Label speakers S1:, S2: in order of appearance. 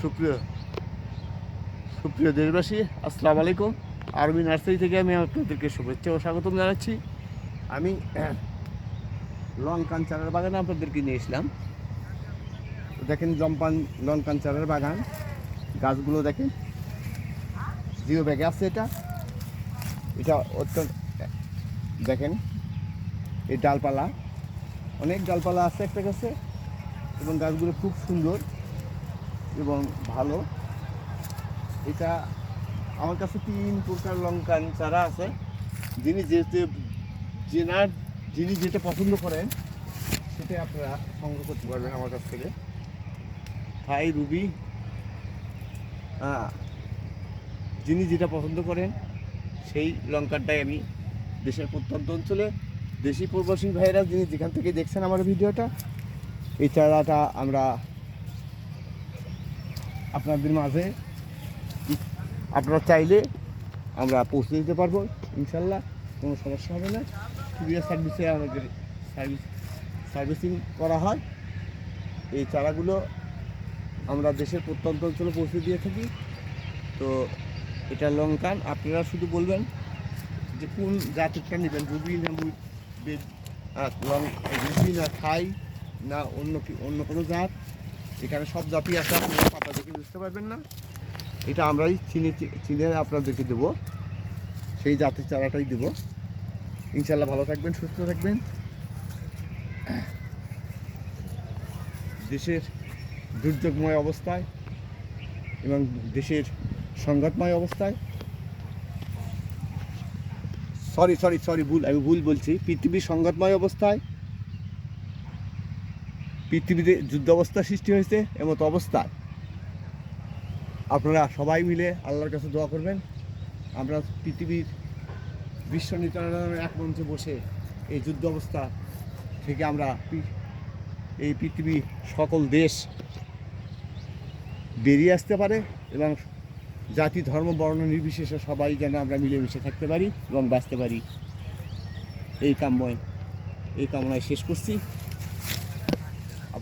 S1: সুপ্রিয় সুপ্রিয় দেশবাসী, আসসালামু আলাইকুম। আরবি নার্সারি থেকে আমি আপনাদেরকে শুভেচ্ছা ও স্বাগতম জানাচ্ছি। আমি লঙ্কান চারার বাগানে আপনাদেরকে নিয়ে এসলাম দেখেন জম্পান লঙ্কান চারার বাগান, গাছগুলো দেখেন। জিও ব্যাগে আছে এটা। এটা অত্যন্ত, দেখেন, এই ডালপালা। অনেক ডালপালা আছে একটা গাছে, এবং গাছগুলো খুব সুন্দর। এবং ভালো। এটা আমার কাছে তিন প্রকার লঙ্কান চারা আছে। যিনি যেতে জেনার যিনি যেটা পছন্দ করেন সেটাই আপনারা সংগ্রহ করতে পারবেন আমার কাছ থেকে। থাই, রুবি যিনি যেটা পছন্দ করেন, সেই লঙ্কারটাই আমি দেশের প্রত্যন্ত অঞ্চলে দেশি প্রবাসী ভাইয়েরা যিনি যেখান থেকে দেখছেন আমার ভিডিওটা, এই চারাটা আমরা আপনাদের মাঝে। আপনারা চাইলে আমরা পৌঁছে দিতে পারব, ইনশাল্লাহ, কোনো সমস্যা হবে না। কুরিয়ার সার্ভিসে আমাদের সার্ভিস, সার্ভিসিং করা হয়। এই চারাগুলো আমরা দেশের প্রত্যন্ত অঞ্চলে পৌঁছে দিয়ে থাকি। তো এটা লঙ্কান, আপনারা শুধু বলবেন যে কোন জাতিটা নেবেন, রুবি না রুবি না খাই না অন্য অন্য কোনো জাত? এখানে সব জাতি আছে আপনারা পাতা দেখে বুঝতে পারবেন না। এটা আমরাই চিনে চিনে আপনাদেরকে দেবো। সেই জাতের চারাটাই দেবো। ইনশাল্লাহ ভালো থাকবেন, সুস্থ থাকবেন। দেশের দুর্যোগময় অবস্থায় এবং দেশের সংঘাতময় অবস্থায়। সরি সরি সরি ভুল, আমি ভুল বলছি। পৃথিবীর সংঘাতময় অবস্থায় পৃথিবীতে যুদ্ধ অবস্থা সৃষ্টি হয়েছে, এমতো অবস্থায়। আপনারা সবাই মিলে আল্লাহর কাছে দোয়া করবেন। আমরা পৃথিবীর বিশ্ব নেতারা এক মঞ্চে বসে এই যুদ্ধ অবস্থা থেকে আমরা এই পৃথিবীর সকল দেশ বেরিয়ে আসতে পারে এবং জাতি, ধর্ম, বর্ণ নির্বিশেষে সবাই যেন আমরা মিলেমিশে থাকতে পারি এবং বাঁচতে পারি। এই কাম্যয় এই কামনায় শেষ করছি।